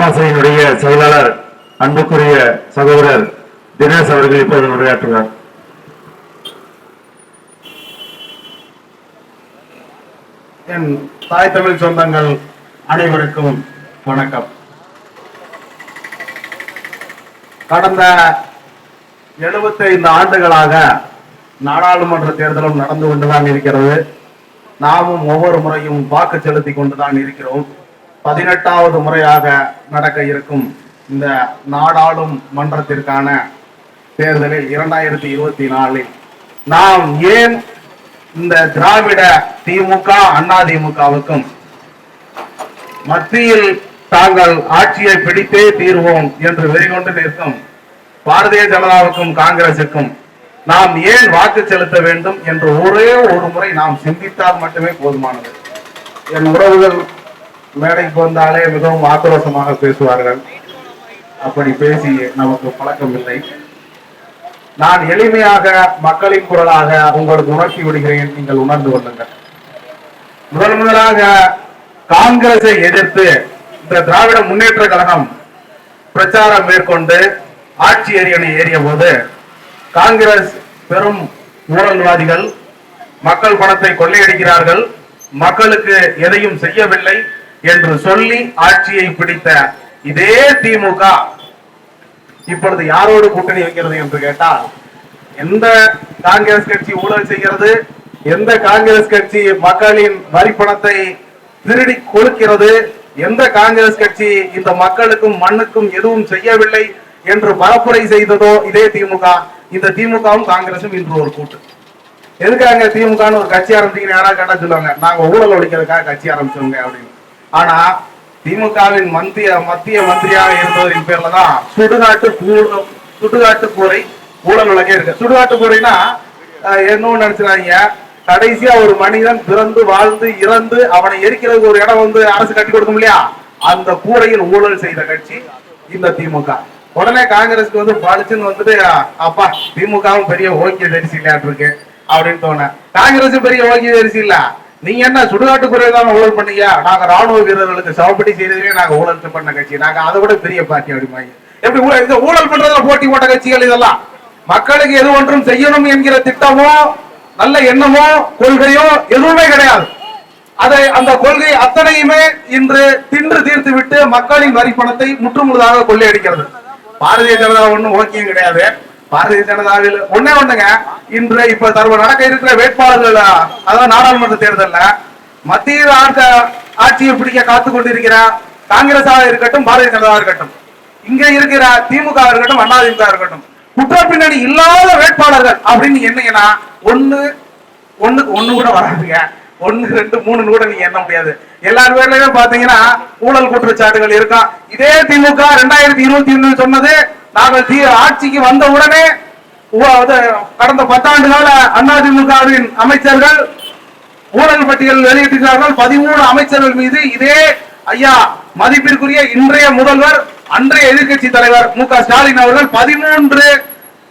பாசையினுடைய செயலாளர் அன்புக்குரிய சகோதரர் தினேஷ் அவர்கள் இப்போது உரையாற்றுகிறார் என் தாய் தமிழ் சொந்தங்கள் அனைவருக்கும் வணக்கம். கடந்த 75 ஆண்டுகளாக நாடாளுமன்ற தேர்தலும் நடந்து கொண்டுதான் இருக்கிறது. நாமும் ஒவ்வொரு முறையும் வாக்கு செலுத்தி கொண்டுதான் இருக்கிறோம். பதினெட்டாவது முறையாக நடக்க இருக்கும் இந்த நாடாளும் மன்றத்திற்கான தேர்தலில் இரண்டாயிரத்தி இருபத்தி நாலில். நாம் ஏன் இந்த திராவிட திமுக அண்ணா திமுகவுக்கும் மத்தியில் தாங்கள் ஆட்சியை பிடித்தே தீர்வோம் என்று வெறிகொண்டு நிற்கும் பாரதிய ஜனதாவுக்கும் காங்கிரசுக்கும் நாம் ஏன் வாக்கு செலுத்த வேண்டும் என்று ஒரே ஒரு முறை நாம் சிந்தித்தால் மட்டுமே போதுமானது. என் உறவுகள் மேடைக்கு வந்தாலே மிகவும் ஆக்ரோஷமாக பேசுவார்கள். அப்படி பேசி நமக்கு பழக்கம் இல்லை. நான் எளிமையாக மக்களின் குரலாக உங்களுக்கு உணர்த்தி விடுகிறேன். நீங்கள் உணர்ந்து கொள்ளுங்கள். முதல் முதலாக காங்கிரஸை எதிர்த்து இந்த திராவிட முன்னேற்ற கழகம் பிரச்சாரம் மேற்கொண்டு ஆட்சி ஏரியணை ஏறிய போது காங்கிரஸ் பெரும் ஊழல்வாதிகள் மக்கள் பணத்தை கொள்ளையடிக்கிறார்கள். மக்களுக்கு எதையும் செய்யவில்லை. என்று சொல்லி ஆட்சியை பிடித்த இதே திமுக இப்பொழுது யாரோடு கூட்டணி வைக்கிறது என்று கேட்டால் எந்த காங்கிரஸ் கட்சி ஊழல் செய்கிறது எந்த காங்கிரஸ் கட்சி மக்களின் வரி பணத்தை திருடி கொடுக்கிறது எந்த காங்கிரஸ் கட்சி இந்த மக்களுக்கும் மண்ணுக்கும் எதுவும் செய்யவில்லை என்று பரப்புரை செய்ததோ இதே திமுக. இந்த திமுகவும் காங்கிரசும் இன்று ஒரு கூட்டு. எதுக்காக திமுகன்னு ஒரு கட்சி ஆரம்பிச்சீங்கன்னு யாராவது கேட்டா சொல்லுவாங்க நாங்க ஊழல் ஒழிக்கிறதுக்காக கட்சி ஆரம்பிச்சோங்க அப்படின்னு. ஆனா திமுகவின் மத்திய மத்திய மந்திரியாக இருந்தவரின் பேர்ல தான் சுடுகாட்டு கூ- சுடுகாட்டு கூரை ஊழல் இருக்கு. சுடுகாட்டு கூரைனா என்னன்னு நினைச்சுறாங்க கடைசியா ஒரு மனிதன் பிறந்து வாழ்ந்து இறந்து அவனை எரிக்கிறதுக்கு ஒரு இடம் வந்து அரசு கட்டி கொடுக்கும் இல்லையா? அந்த கூரையில் ஊழல் செய்த கட்சி இந்த திமுக. உடனே காங்கிரஸ்க்கு வந்து பழிச்சுன்னு வந்துட்டு அப்பா திமுகவும் பெரிய ஓக்கிய தரிசி இல்லையாட்டு இருக்கு அப்படின்னு தோண. காங்கிரஸும் பெரிய ஓக்கிய தரிசி இல்லை. நீங்க என்ன சுடுகாட்டுக்குறை தான் ஊழல் பண்ணீங்க? நாங்க ராணுவ வீரர்களுக்கு சவப்படி செய்ததுமே நாங்க ஊழல் பண்ண கட்சி. நாங்க அதை விட பெரிய பார்ட்டி அப்படிமாங்க எப்படி இந்த ஊழல் பண்றதுல போட்டி போட்ட கட்சிகள் இதெல்லாம்? மக்களுக்கு எது ஒன்றும் செய்யணும் என்கிற திட்டமோ நல்ல எண்ணமோ கொள்கையோ எதுவுமே கிடையாது. அதை அந்த கொள்கை அத்தனையுமே இன்று தின்று தீர்த்து விட்டு மக்களின் வரி பணத்தை முற்றுமுழுதாக கொள்ளையடிக்கிறது. பாரதிய ஜனதா ஒன்றும் ஓக்கியம் கிடையாது. பாரதிய ஜனதாவில் ஒண்ணே ஒண்ணுங்க. இன்று இப்ப தருவ நடக்க இருக்கிற வேட்பாளர்கள்? அதாவது நாடாளுமன்ற தேர்தல்ல. மத்தியில் ஆட்க ஆட்சியை பிடிக்க காத்து கொண்டிருக்கிற காங்கிரஸாக இருக்கட்டும் பாரதிய ஜனதா இருக்கட்டும். இங்க இருக்கிற திமுக இருக்கட்டும் அதிமுக இருக்கட்டும். குற்ற பின்னணி இல்லாத வேட்பாளர்கள் அப்படின்னு என்னீங்கன்னா என்னங்கன்னா ஒண்ணு ஒண்ணுக்கு ஒண்ணு கூட வராதுங்க. ஒண்ணு ரெண்டு மூணு கூட நீங்க எண்ண முடியாது. எல்லார் பேர்லயுமே பாத்தீங்கன்னா ஊழல் குற்றச்சாட்டுகள் இருக்கும் இதே திமுக ரெண்டாயிரத்தி இருபத்தி ஒண்ணு சொன்னது நாங்கள் ஆட்சிக்கு வந்த உடனே கடந்த பத்தாண்டு கால அதிமுகவின் அமைச்சர்கள் ஊழல் பட்டியல் வெளியிட்டிருக்கிறார்கள். பதிமூணு அமைச்சர்கள் மீது இதே ஐயா மதிப்பிற்குரிய இன்றைய முதல்வர் அன்றைய எதிர்க்கட்சி தலைவர் மு க ஸ்டாலின் அவர்கள் பதிமூன்று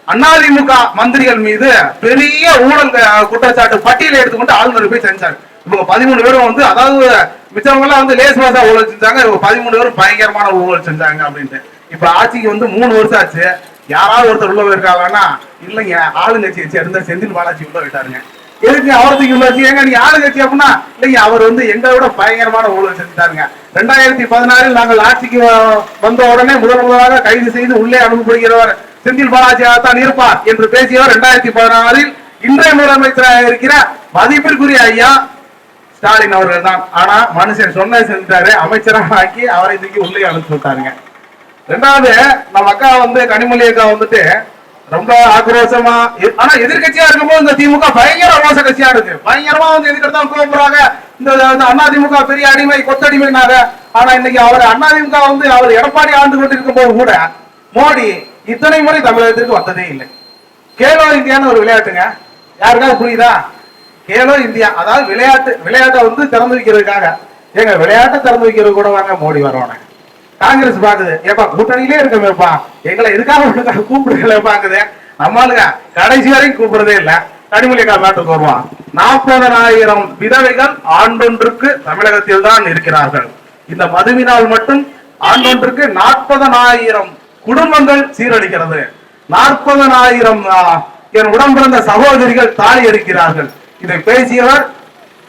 அதிமுக மந்திரிகள் மீது பெரிய ஊழல் குற்றச்சாட்டு பட்டியலை எடுத்துக்கொண்டு ஆளுநர் போய் செஞ்சார் இவங்க பதிமூணு பேரும் வந்து அதாவது மிச்சவங்க எல்லாம் வந்து லேஸ் மாசா ஊழல் செஞ்சாங்க இவங்க பதிமூணு பேரும் பயங்கரமான ஊழல் செஞ்சாங்க அப்படின்ட்டு. இப்ப ஆட்சிக்கு வந்து மூணு வருஷம் ஆச்சு. யாராவது ஒருத்தர் உள்ள போயிருக்காங்கன்னா இல்லைங்க ஆளுங்கட்சியை சேர்ந்த செந்தில் பாலாஜி உள்ள விட்டாருங்க எதுக்கு அவரத்துக்கு உள்ள ஏங்க நீங்க ஆளுங்கட்சி அப்படின்னா இல்லைங்க அவர் வந்து எங்களை விட பயங்கரமான ஊழல் செஞ்சுட்டாருங்க. ரெண்டாயிரத்தி பதினாறில் நாங்கள் ஆட்சிக்கு வந்த உடனே முதல் முதலாக கைது செய்து உள்ளே அனுப்பப்படுகிறவர் செந்தில் பாலாஜியாக தான் இருப்பார் என்று பேசியவர் ரெண்டாயிரத்தி பதினாறில் இன்றைய முதலமைச்சராக இருக்கிற மதிப்பிற்குரிய ஐயா ஸ்டாலின் அவர்கள் தான் ஆனா மனுஷன் சொன்ன செஞ்சுட்டாரு அமைச்சராக ஆக்கி அவரை தூக்கி உள்ளே அனுப்பிச்சு விட்டாருங்க. ரெண்டாவது நம்ம அக்கா வந்து கனிமொழி அக்கா வந்துட்டு ரொம்ப ஆக்ரோஷமா எ- ஆனா எதிர்கட்சியா இருக்கும்போது இந்த திமுக பயங்கர ரோச கட்சியா இருக்கு. பயங்கரமா வந்து எதிர்க்கத்தான் கோபுறாங்க. இந்த இந்த அண்ணா திமுக பெரிய அடிமை கொத்தடிமைனாக. ஆனா இன்னைக்கு அவர் அண்ணா திமுக வந்து அவர் எடப்பாடி ஆண்டு கொண்டிருக்கும் போது கூட மோடி இத்தனை முறை தமிழகத்திற்கு வந்ததே இல்லை. கேலோ இந்தியான்னு ஒரு விளையாட்டுங்க. யாருக்காவது புரியுதா? கேலோ இந்தியா அதாவது விளையாட்டு விளையாட்டை வந்து திறந்து வைக்கிறதுக்காக. ஏங்க விளையாட்டை திறந்து வைக்கிறது கூட வாங்க மோடி வருவானே காங்கிரஸ் பாக்குது. ஏப்பா கூட்டணியிலே இருக்கமேப்பா. எங்களை எதுக்காக ஒழுங்காக கூப்பிடுங்களே பாக்குது. நம்மளுங்க கடைசி வரைக்கும் கூப்பிடுறதே இல்ல. கனிமொழிக்கா நாட்டுக்கு வருவான். நாற்பதனாயிரம் விதவைகள் ஆண்டொன்றுக்கு தமிழகத்தில் தான் இருக்கிறார்கள். இந்த மதுவினால் மட்டும் ஆண்டொன்றுக்கு நாற்பதனாயிரம் குடும்பங்கள் சீரழிக்கிறது. நாற்பதனாயிரம் என் உடம்பிறந்த சகோதரிகள் தாலி எடுக்கிறார்கள். இதை பேசியவர்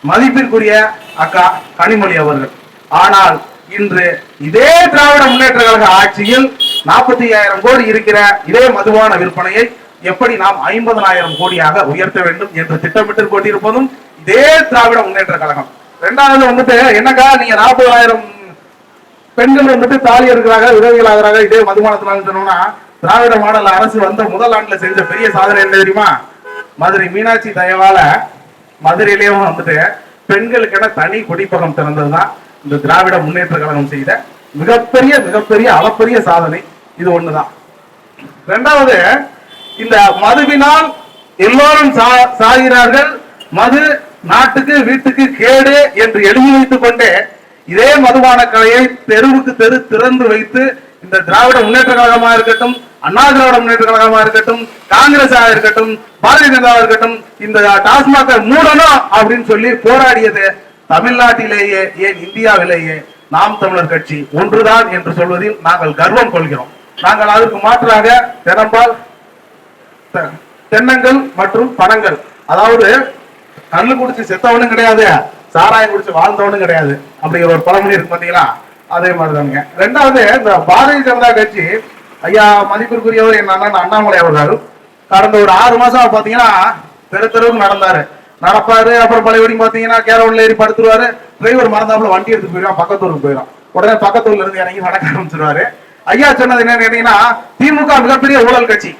மதிப்பிற்குரிய அக்கா கனிமொழி அவர்கள். ஆனால் இன்று இதே திராவிட முன்னேற்ற கழக ஆட்சியில் நாற்பத்தி ஐயாயிரம் கோடி இருக்கிற இதே மதுபான விற்பனையை எப்படி நாம் ஐம்பதனாயிரம் கோடியாக உயர்த்த வேண்டும் என்று திட்டமிட்டு கொண்டிருப்பதும் இதே திராவிட முன்னேற்ற கழகம். ரெண்டாவது வந்துட்டு என்னக்கா நீங்க நாற்பதாயிரம் பெண்கள் வந்துட்டு தாலி எடுக்கிறாங்க விதவிகள் இதே மதுபானத்தினால சொன்னோம்னா திராவிட மாடல் அரசு வந்த முதல் ஆண்டுல செஞ்ச பெரிய சாதனை என்ன தெரியுமா? மதுரை மீனாட்சி தயவால மதுரையிலேயும் வந்துட்டு பெண்களுக்கென தனி குடிப்பகம் திறந்ததுதான். இந்த திராவிட முன்னேற்ற கழகம் செய்த மிகப்பெரிய மிகப்பெரிய அளப்பரிய சாதனை இது ஒண்ணுதான். ரெண்டாவது இந்த மதுவினால் எல்லோரும் சா- சாகிறார்கள். மது நாட்டுக்கு வீட்டுக்கு கேடு என்று எழுதி வைத்துக் கொண்டே இதே மதுபான கலையை தெருவுக்கு தெரு திறந்து வைத்து இந்த திராவிட முன்னேற்ற கழகமா இருக்கட்டும் அண்ணா திராவிட முன்னேற்ற கழகமா இருக்கட்டும் காங்கிரஸ் இருக்கட்டும் பாரதிய ஜனதா இருக்கட்டும் இந்த டாஸ்மாக மூடணும் அப்படின்னு சொல்லி போராடியது தமிழ்நாட்டிலேயே ஏன் இந்தியாவிலேயே நாம் தமிழர் கட்சி ஒன்றுதான் என்று சொல்வதில் நாங்கள் கர்வம் கொள்கிறோம். நாங்கள் அதற்கு மாற்றாக தினம்பால் தென்னங்கள் மற்றும் பணங்கள் அதாவது கல்லு குடிச்சு செத்தவனும் கிடையாது சாராயம் குடிச்சு வாழ்ந்தவனும் கிடையாது அப்படிங்கிற ஒரு பழமொழி இருக்கு பாத்தீங்களா? அதே மாதிரிதானுங்க. ரெண்டாவது இந்த பாரதிய ஜனதா கட்சி ஐயா மதிப்பிற்குரியவர் என் அண்ணன் அண்ணாமலை அவர்கள். கடந்த ஒரு ஆறு மாசம் பாத்தீங்கன்னா தெரு தெருவுக்கு நடந்தாரு. நடப்பாரு. அப்புறம் பழையபடி பாத்தீங்கன்னா கேரவன்ல ஏறி படுத்துருவாரு. டிரைவர் மறந்தாப்புல வண்டி எடுத்து போயிடும் பக்கத்தூருக்கு போயிடும் உடனே பக்கத்தூர்ல இருந்து இறங்கி நடக்க ஆரம்பிச்சிருவாரு. ஐயா சொன்னது என்னன்னு கேட்டீங்கன்னா திமுக மிகப்பெரிய ஊழல் கட்சி.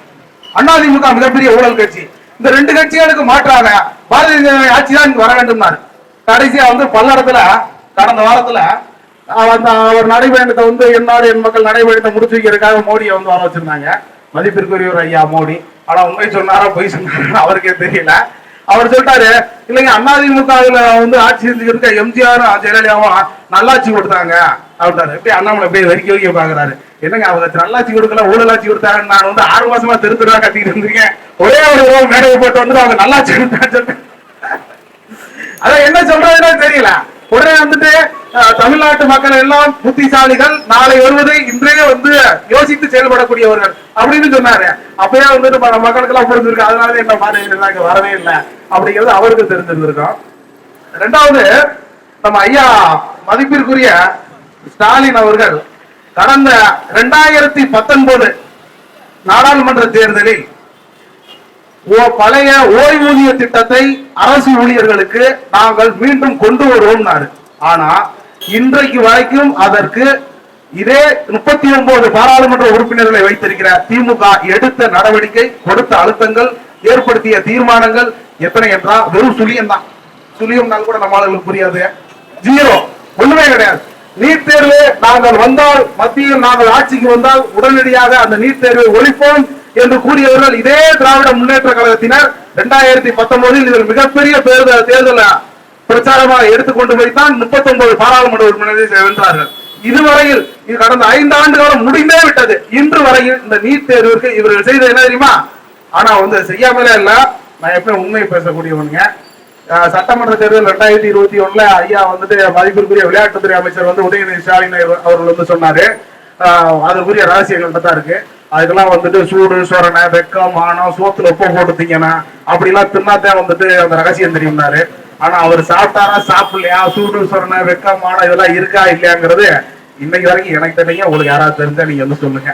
அண்ணா திமுக மிகப்பெரிய ஊழல் கட்சி. இந்த ரெண்டு கட்சிகளுக்கு மாற்றாக பாரதிய ஜனதா ஆட்சி தான் இங்க வர வேண்டும்னாரு. கடைசியா வந்து பல்லடத்துல கடந்த வாரத்துல அந்த அவர் நடைபயணத்தை வந்து என்னோட என் மக்கள் நடைபயணத்தை முடிச்சு வைக்கிறதுக்காக மோடியை வந்து வர வச்சிருந்தாங்க. மதிப்பிற்குரியவர் ஐயா மோடி. ஆனா உண்மை சொன்னாரா பொய் சொன்னாரா அவருக்கே தெரியல. அவர் சொல்லிட்டாரு இல்லைங்க அதிமுக வந்து ஆட்சி செஞ்சுக்கிட்டு எம்ஜிஆரும் ஜெயலலிதாவும் நல்லாட்சி கொடுத்தாங்க அப்படின்றாரு. எப்படி அண்ணாமலை எப்படி வரிக்க வைக்க பாக்குறாரு. என்னங்க அவங்க நல்லாட்சி கொடுக்கல ஊழலாட்சி கொடுத்தாங்க நான் வந்து ஆறு மாசமா தெரு தெருவா கத்திட்டு இருந்திருக்கேன். ஒரே ஒரு மேடையை போட்டு வந்து அவங்க நல்லாட்சி கொடுத்தான்னு சொல்லிட்டு. அதான் என்ன சொல்றதுன்னு தெரியல. உடனே வந்துட்டு தமிழ்நாட்டு மக்கள் எல்லாம் புத்திசாலிகள் நாளை வருவதை இன்றே வந்து யோசித்து செயல்படக்கூடியவர்கள் அப்படின்னு சொன்னாரு. அப்பயே வந்துட்டு நம்ம மக்களுக்கு எல்லாம் புரிஞ்சிருக்கு அதனால என்ன பாரதிய இங்க வரவே இல்லை. அப்படிங்கிறது அவருக்கு தெரிஞ்சிருந்திருக்கோம். ரெண்டாவது நம்ம ஐயா மதிப்பிற்குரிய ஸ்டாலின் அவர்கள் கடந்த ரெண்டாயிரத்தி பத்தொன்பது நாடாளுமன்ற தேர்தலில் பழைய ஓய்வூதிய திட்டத்தை அரசு ஊழியர்களுக்கு நாங்கள் மீண்டும் கொண்டு வருவோம்னாரு. ஆனா இன்றைக்கு வரைக்கும் அதற்கு இதே முப்பத்தி ஒன்பது பாராளுமன்ற உறுப்பினர்களை வைத்திருக்கிற திமுக எடுத்த நடவடிக்கை கொடுத்த அழுத்தங்கள் ஏற்படுத்திய தீர்மானங்கள் எத்தனை என்றால் வெறும் சுழியம் தான். சுழியம்னால் கூட நம்ம ஆளுங்களுக்கு புரியாது. ஜீரோ. ஒண்ணுமே கிடையாது. நீட் தேர்வு நாங்கள் வந்தால் மத்தியில் நாங்கள் ஆட்சிக்கு வந்தால் உடனடியாக அந்த நீட் தேர்வை ஒழிப்போம். என்று கூறியவர்கள் இதே திராவிட முன்னேற்ற கழகத்தினர் இரண்டாயிரத்தி பத்தொன்பதில் இதில் மிகப்பெரிய தேர்தல் தேர்தல் பிரச்சாரமாக எடுத்துக்கொண்டு போய்த்தான் முப்பத்தி ஒன்பது பாராளுமன்ற உறுப்பினரை வென்றார்கள். இதுவரையில் இது கடந்த ஐந்து ஆண்டு காலம் முடிந்தே விட்டது. இன்று வரையில் இந்த நீட் தேர்விற்கு இவர்கள் செய்தது என்ன தெரியுமா? ஆனா வந்து செய்யாமலே இல்ல. நான் எப்பயும் உண்மை பேசக்கூடியவனுங்க. சட்டமன்ற தேர்தல் ரெண்டாயிரத்தி இருபத்தி ஒண்ணுல ஐயா வந்துட்டு மதிப்பிற்குரிய விளையாட்டுத்துறை அமைச்சர் வந்து உதயநிதி ஸ்டாலின் அவர்- அவர்கள் வந்து சொன்னாரு. அதற்குரிய ரகசியங்கள்ட்ட தான் இருக்கு. அதுக்கெல்லாம் வந்துட்டு சூடு சொரணை வெக்கம் மானம் சோத்துல உப்பு போட்டுத்தீங்கன்னா அப்படிலாம் தின்னாத்தான் வந்துட்டு அந்த ரகசியம் தெரியும்னாரு. ஆனா அவர் சாப்பிட்டாரா சாப்பிடலையா? சூடு சொரணை வெக்கம் மானம் இதெல்லாம் இருக்கா இல்லையாங்கிறது இன்னைக்கு வரைக்கும் எனக்கு தெரியும். உங்களுக்கு யாராவது தெரிஞ்சா நீங்க வந்து சொல்லுங்க.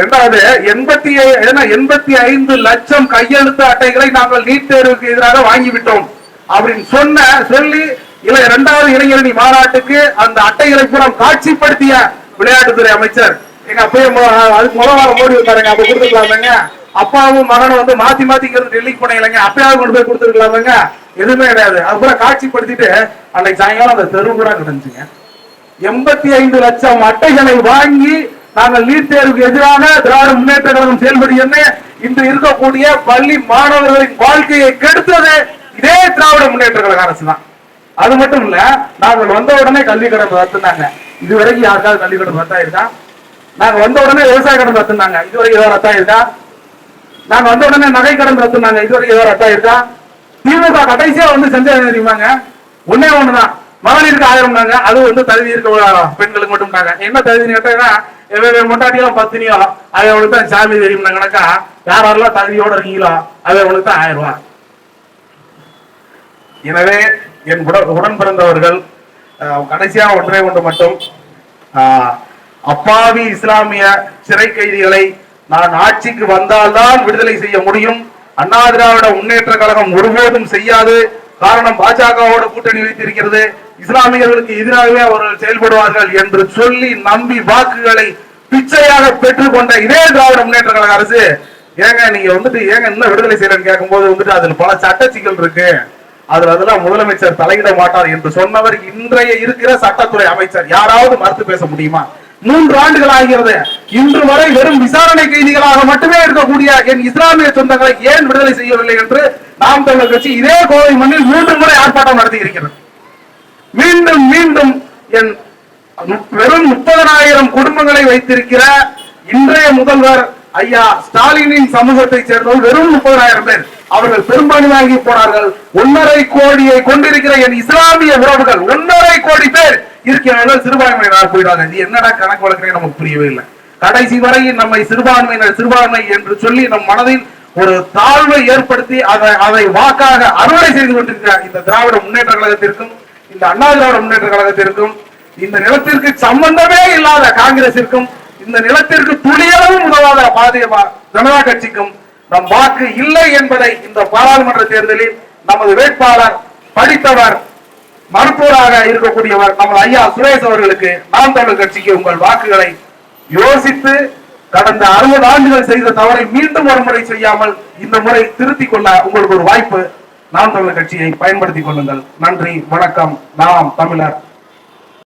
ரெண்டாவது எண்பத்தி ஏன்னா எண்பத்தி ஐந்து லட்சம் கையெழுத்து அட்டைகளை நாங்கள் நீட் தேர்வுக்கு எதிராக வாங்கிவிட்டோம். அப்படின்னு சொன்ன சொல்லி இல்லை இரண்டாவது இளைஞரணி மாநாட்டுக்கு அந்த அட்டைகளை புறம் காட்சிப்படுத்திய விளையாட்டுத்துறை அமைச்சர் எங்க அப்பயே அதுக்கு முதல் வாரம் வந்தாருங்க அப்ப கொடுத்துருக்கலாமேங்க. அப்பாவும் மகனும் வந்து மாத்தி மாத்திக்கிறது டெல்லிக்கு போனீங்க அப்பயாவது கொண்டு போய் கொடுத்துருக்கலாமேங்க. எதுவுமே கிடையாது. அது காட்சிப்படுத்திட்டு அன்னைக்கு சாயங்காலம் அந்த தெரு கூட கிடந்துச்சுங்க. எண்பத்தி ஐந்து லட்சம் அட்டைகளை வாங்கி நாங்கள் நீட் தேர்வுக்கு எதிரான திராவிட முன்னேற்ற கழகம் செயல்படுகிறது இன்று இருக்கக்கூடிய பள்ளி மாணவர்களின் வாழ்க்கையை கெடுத்தது இதே திராவிட முன்னேற்ற கழக அரசு தான். அது மட்டும் இல்ல நாங்கள் வந்த உடனே கல்வி கடன் ரத்துனாங்க இதுவரைக்கும் யாருக்காவது கல்வி கடன் ரத்தாயிருக்கா நாங்க வந்த உடனே விவசாய கடன் ரத்துனாங்க. இதுவரைக்கும் ஏதோ ரத்தாயிருக்கா நாங்க வந்த உடனே நகை கடன் ரத்துனாங்க. இதுவரைக்கும் ஏதோ ரத்தாயிருக்கா திமுக கடைசியா வந்து செஞ்சது தெரியுமாங்க? ஒன்னே ஒண்ணுதான். மகளிருக்கு ஆயிரம்னாங்க அது வந்து தகுதி இருக்க பெண்களுக்கு மட்டும் நாங்க என்ன தகுதின்னு கேட்டா இவன் மொட்டாட்டியெல்லாம் பத்தினியோ அவனுக்கு தான் சாமி தெரியும்னாங்கனாக்கா யார் யாரெல்லாம் தகுதியோட இருக்கீங்களோ அவனுக்கு தான் ஆயிரம் ரூபாய். எனவே என் உடன் உடன் பிறந்தவர்கள் கடைசியாக ஒன்றே ஒன்று மட்டும் ஆஹ், அப்பாவி இஸ்லாமிய சிறை கைதிகளை நான் ஆட்சிக்கு வந்தால்தான் விடுதலை செய்ய முடியும். அண்ணா திராவிட முன்னேற்ற கழகம் ஒருபோதும் செய்யாது. காரணம் பாஜகவோட கூட்டணி வைத்திருக்கிறது. இஸ்லாமியர்களுக்கு எதிராகவே அவர்கள் செயல்படுவார்கள் என்று சொல்லி நம்பி வாக்குகளை பிச்சையாக பெற்றுக்கொண்ட இதே திராவிட முன்னேற்ற கழக அரசு ஏங்க நீங்க வந்துட்டு ஏங்க இன்னும் விடுதலை செய்யறேன் கேட்கும்போது வந்துட்டு அதுல பல சட்ட சிக்கல் இருக்கு. அதுல அதெல்லாம் முதலமைச்சர் தலையிட மாட்டார் என்று சொன்னவர் இன்றைய இருக்கிற சட்டத்துறை அமைச்சர். யாராவது மறுத்து பேச முடியுமா? மூன்று ஆண்டுகள் ஆகிறது இன்று வரை வெறும் விசாரணை கைதிகளாக மட்டுமே இருக்கக்கூடிய என் இஸ்லாமிய சொந்தங்களை ஏன் விடுதலை செய்யவில்லை என்று நாம் தமிழர் கட்சி இதே கோவை மண்ணில் மூன்று முறை ஆர்ப்பாட்டம் நடத்தி இருக்கிறது மீண்டும் மீண்டும் என் வெறும் முப்பதனாயிரம் குடும்பங்களை வைத்திருக்கிற இன்றைய முதல்வர் ஐயா ஸ்டாலினின் சமூகத்தை சேர்ந்தவர்கள் வெறும் முப்பதாயிரம் பேர். அவர்கள் பெரும்பான்மையாகி போனார்கள். ஒன்னரை கோடியை கொண்டிருக்கிற என் இஸ்லாமிய உறவுகள் ஒன்னரை கோடி பேர் இருக்கிறவர்கள் சிறுபான்மையினர் போயிடாங்க இது என்னடா கணக்கு வழக்கே நமக்கு புரியவே இல்லை. கடைசி வரை நம்மை சிறுபான்மையினர் சிறுபான்மை என்று சொல்லி நம் மனதில் ஒரு தாழ்வை ஏற்படுத்தி அதை அதை வாக்காக அறுவடை செய்து கொண்டிருக்கிற இந்த திராவிட முன்னேற்ற கழகத்திற்கும் இந்த அண்ணா திராவிட முன்னேற்ற கழகத்திற்கும் இந்த நிலத்திற்கு சம்பந்தமே இல்லாத காங்கிரசிற்கும் இந்த நிலத்திற்கு துளியளவும் உதவாத பாரதிய ஜனதா கட்சிக்கும் நம் வாக்கு இல்லை என்பதை இந்த பாராளுமன்ற தேர்தலில் நமது வேட்பாளர் படித்தவர் மருத்துவராக இருக்கக்கூடியவர் நமது ஐயா சுரேஷ் அவர்களுக்கு நாம் தமிழ் கட்சிக்கு உங்கள் வாக்குகளை யோசித்து கடந்த அறுபது ஆண்டுகள் செய்த தவறை மீண்டும் ஒரு முறை செய்யாமல் இந்த முறை திருத்திக் கொள்ள உங்களுக்கு ஒரு வாய்ப்பு. நாம் தமிழர் கட்சியை பயன்படுத்திக் கொள்ளுங்கள். நன்றி வணக்கம். நாம் தமிழர்.